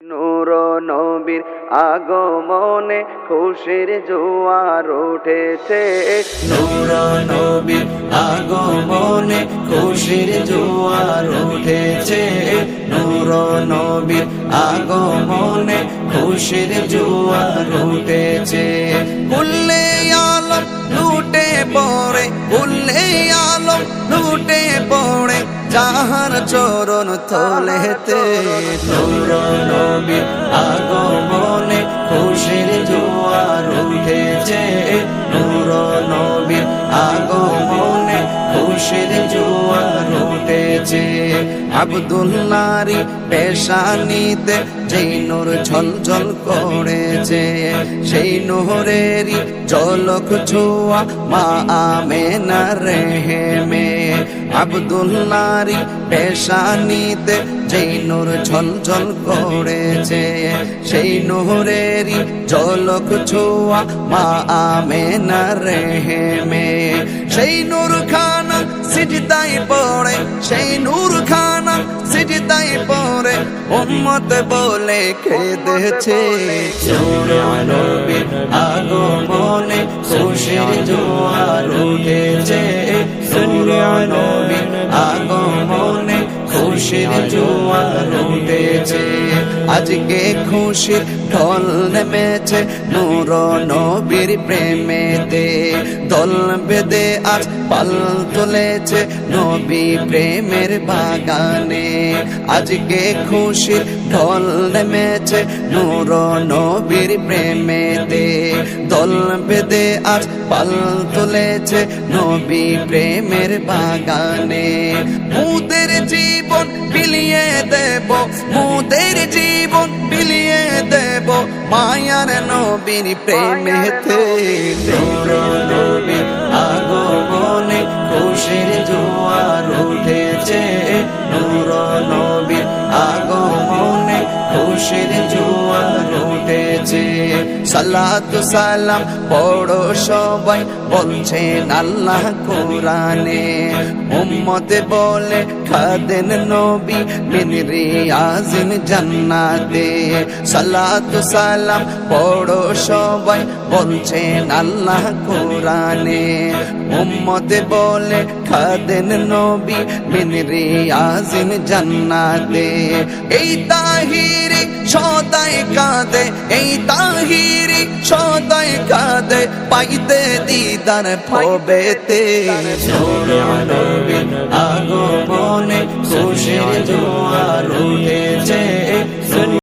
নূর নবীর আগমনে খুশির জোয়ার উঠেছে। নূর নবীর আগমনে খুশির জোয়ার উঠেছে। নূর নবীর আগমনে খুশির জোয়ার উঠেছে। উল্লে আলম লুটে পড়ে উল্লে আলম লুটে পড়ে। যাহার চরণ তলেতে। নূর নবীর আগমনে খুশির জোয়ার উঠেছে। নূর নবীর আগমনে খুশির জোয়ার উঠেছে। আবদুল্লারি পেশানিতে যেই নূর ঝলঝল করেছে সেই নোহরেরই জলক ছোয়া মা আমেনা রেহেমে। আবদুল্লারি পেশানিতে যেই নূর ঝলঝল করেছে, সেই নোহরেরই জলক ছোয়া মা আমেনা রেহেমে। সেই নূর খানা সিজদাই পড়ে, সেই নূর খানা সিজদাই পড়ে, উম্মত বলে কেঁদেছে নবীর আগমনে খুশির জোয়ার উঠেছে। নবীর আগমনে খুশির জোয়ার উঠেছে। আজকে খুশির ঢল নেমেছে নূর নবীর প্রেমেতে। দল বেদে আজ পাল তুলেছে নবী প্রেমের বাগানে। আজকে খুশির ঢল নেমেছে নূর নবীর প্রেমেতে। দল বেদে আজ পাল তুলেছে নবী প্রেমের বাগানে। মুদের জীবন বিলিয়ে দেব মায়ার নবীর প্রেমেতে নবীর আগমনে খুশির জোয়ার উঠেছে। খুশির জোয়ার উঠেছে। সালাতু সালাম পড়ো সবাই, বলছেন আল্লাহ কোরআনে। উম্মতে বলে, খাদেন নবী মিন রিয়াজিন জান্নাতে। সালাতু সালাম পড়ো সবাই, বলছেন আল্লাহ কোরআনে। উম্মতে বলে, খাদেন নবী মিন রিয়াজিন জান্নাতে। এই তাহিরি সদাই কাঁদে এই তাহিরি সদাই কাঁদে পাইতে দিদার নবীর আগমনে খুশির জোয়ার উঠেছে।